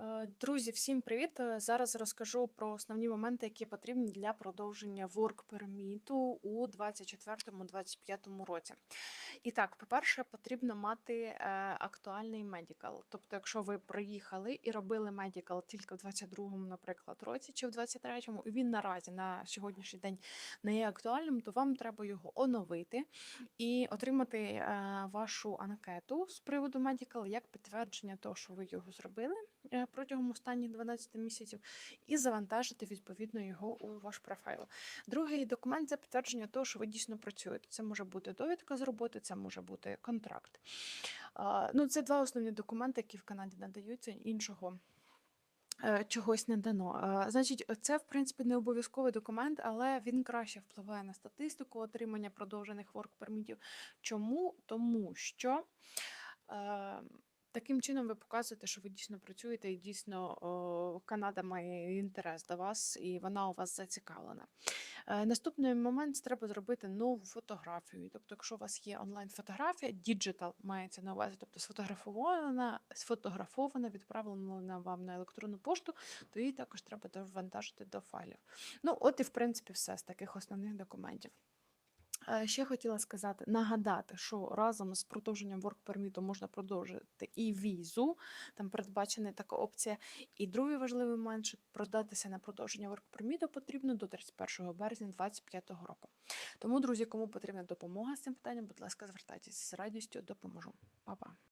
Е, Друзі, всім привіт! Е, Зараз розкажу про основні моменти, які потрібні для продовження permit у 2024-2025 році. І так, по-перше, потрібно мати е, актуальний медикал. Тобто, якщо ви приїхали і робили медикал тільки в 22-му, наприклад, році чи в 23-му, і він наразі на сьогоднішній день не є актуальним, то вам треба його оновити і отримати вашу анкету з приводу медикал як підтвердження того, що ви його зробили протягом останніх 12 місяців, і завантажити відповідно його у ваш профайл. Другий документ це підтвердження того, що ви дійсно працюєте. Це може бути довідка з роботи, це може бути контракт. Ну, це два основні документи, які в Канаді надаються іншого. е, Чогось не дано. Значить, це в принципі не обов'язковий документ, але він краще впливає на статистику отримання продовжених work пермітів. Чому? Тому що е, таким чином ви показуєте, що ви дійсно працюєте і дійсно Канада має інтерес до вас, і вона у вас зацікавлена. Е, Наступний момент треба зробити нову фотографію. Тобто, якщо у вас є онлайн-фотографія, діджитал мається на увазі, тобто сфотографована, сфотографована, відправлена вам на електронну пошту, то її також треба довантажити до файлів. Ну, от і в принципі все з таких основних документів. Е, Ще хотіла сказати, нагадати, що разом з продовженням work permit можна продовжити і візу, там передбачена така опція. І другий важливий момент, щоб продатися на продовження work permit потрібно до 31 березня 2025 року. Тому, друзі, кому потрібна допомога з цим питанням, будь ласка, звертайтеся з радістю допоможу. Па-па.